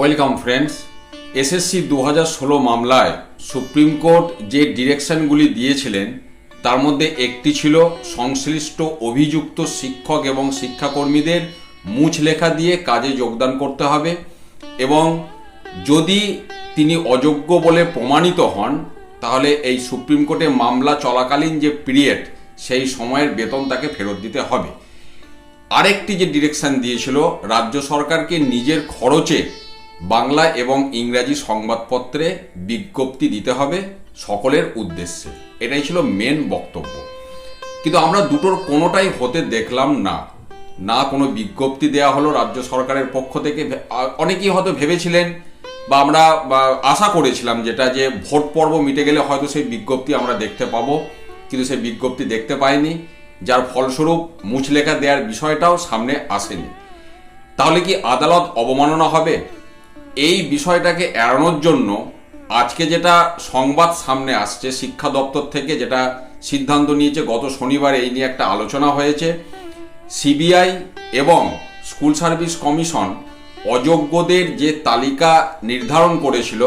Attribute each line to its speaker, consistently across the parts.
Speaker 1: Welcome friends, SSC দু ষোলো মামলায় সুপ্রিম কোর্ট যে ডিরেকশনগুলি দিয়েছিলেন, তার মধ্যে একটি ছিল সংশ্লিষ্ট অভিযুক্ত শিক্ষক এবং শিক্ষাকর্মীদের মুছ লেখা দিয়ে কাজে যোগদান করতে হবে এবং যদি তিনি অযোগ্য বলে প্রমাণিত হন, তাহলে এই সুপ্রিম কোর্টে মামলা চলাকালীন যে পিরিয়ড, সেই সময়ের বেতন তাকে ফেরত দিতে হবে। আরেকটি যে ডিরেকশন দিয়েছিল, রাজ্য সরকারকে নিজের খরচে বাংলা এবং ইংরাজি সংবাদপত্রে বিজ্ঞপ্তি দিতে হবে সকলের উদ্দেশ্যে। এটাই ছিল মেন বক্তব্য। কিন্তু আমরা দুটোর কোনোটাই হতে দেখলাম না। না কোনো বিজ্ঞপ্তি দেওয়া হলো রাজ্য সরকারের পক্ষ থেকে। অনেকেই হয়তো ভেবেছিলেন বা আমরা আশা করেছিলাম যেটা যে ভোট পর্ব মিটে গেলে হয়তো সেই বিজ্ঞপ্তি আমরা দেখতে পাবো। কিন্তু সেই বিজ্ঞপ্তি দেখতে পাইনি। যার ফলস্বরূপ মুচলেখা দেওয়ার বিষয়টাও সামনে আসেনি। তাহলে কি আদালত অবমাননা হবে? এই বিষয়টাকে এড়ানোর জন্য আজকে যেটা সংবাদ সামনে আসছে, শিক্ষা দপ্তর থেকে যেটা সিদ্ধান্ত নিয়েছে, গত শনিবার এই নিয়ে একটা আলোচনা হয়েছে। সিবিআই এবং স্কুল সার্ভিস কমিশন অযোগ্যদের যে তালিকা নির্ধারণ করেছিল,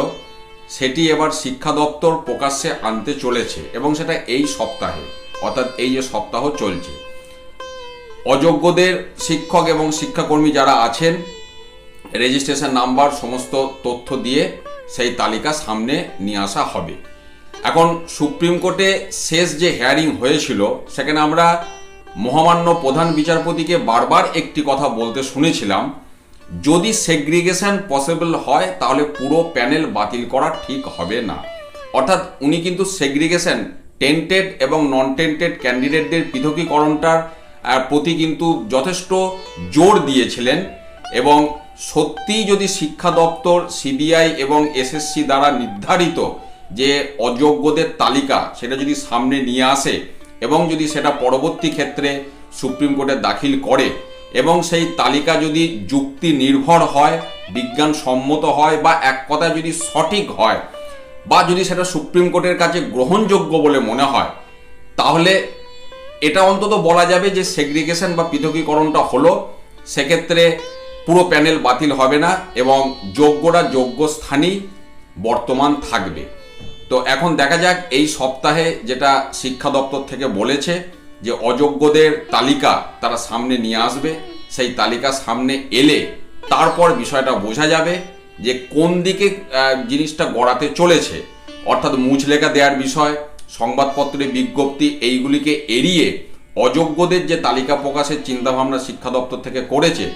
Speaker 1: সেটি এবার শিক্ষা দপ্তর প্রকাশ্যে আনতে চলেছে এবং সেটা এই সপ্তাহে, অর্থাৎ এই যে সপ্তাহ চলছে। অযোগ্যদের শিক্ষক এবং শিক্ষাকর্মী যারা আছেন রেজিস্ট্রেশন নাম্বার, সমস্ত তথ্য দিয়ে সেই তালিকা সামনে নিয়ে আসা হবে। এখন সুপ্রিম কোর্টে শেষ যে হেয়ারিং হয়েছিল, সেখানে আমরা মহামান্য প্রধান বিচারপতিকে বারবার একটি কথা বলতে শুনেছিলাম, যদি সেগ্রিগেশন পসিবল হয়, তাহলে পুরো প্যানেল বাতিল করা ঠিক হবে না। অর্থাৎ উনি কিন্তু সেগ্রিগেশন টেন্টেড এবং নন টেন্টেড ক্যান্ডিডেটদের পৃথকীকরণটার প্রতি কিন্তু যথেষ্ট জোর দিয়েছিলেন এবং সত্যিই যদি শিক্ষা দপ্তর, সিবিআই এবং এসএসসি দ্বারা নির্ধারিত যে অযোগ্যদের তালিকা সেটা যদি সামনে নিয়ে আসে এবং যদি সেটা পরবর্তী ক্ষেত্রে সুপ্রিম কোর্টে দাখিল করে এবং সেই তালিকা যদি যুক্তি নির্ভর হয় বিজ্ঞান সম্মত হয় বা এক কথায় যদি সঠিক হয় বা যদি সেটা সুপ্রিম কোর্টের কাছে গ্রহণযোগ্য বলে মনে হয়, তাহলে এটা অন্তত বলা যাবে যে সেগ্রিগেশন বা পৃথকীকরণটা হলো। সেক্ষেত্রে পুরো প্যানেল বাতিল হবে না এবং যোগ্যরা যোগ্য স্থানেই বর্তমান থাকবে। তো এখন দেখা যাক এই সপ্তাহে যেটা শিক্ষা দপ্তর থেকে বলেছে যে অযোগ্যদের তালিকা তারা সামনে নিয়ে আসবে। সেই তালিকা সামনে এলে তারপর বিষয়টা বোঝা যাবে যে কোন দিকে জিনিসটা গড়াতে চলেছে। অর্থাৎ মুচলেখা দেওয়ার বিষয়, সংবাদপত্রে বিজ্ঞপ্তি, এইগুলিকে এড়িয়ে অযোগ্যদের যে তালিকা প্রকাশের চিন্তাভাবনা শিক্ষা দপ্তর থেকে করেছে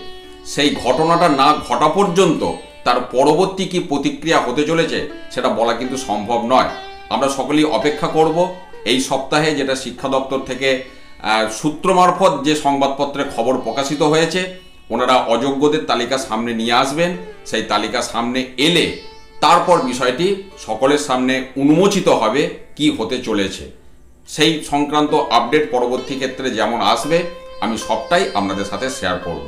Speaker 1: সেই ঘটনাটা না ঘটা পর্যন্ত তার পরবর্তী কি প্রতিক্রিয়া হতে চলেছে সেটা বলা কিন্তু সম্ভব নয়। আমরা সকলেই অপেক্ষা করব এই সপ্তাহে যেটা শিক্ষা দপ্তর থেকে সূত্র মারফত যে সংবাদপত্রে খবর প্রকাশিত হয়েছে, ওনারা অযোগ্যদের তালিকা সামনে নিয়ে আসবেন। সেই তালিকা সামনে এলে তারপর বিষয়টি সকলের সামনে উন্মোচিত হবে কি হতে চলেছে। সেই সংক্রান্ত আপডেট পরবর্তী ক্ষেত্রে যেমন আসবে, আমি সবটাই আপনাদের সাথে শেয়ার করব।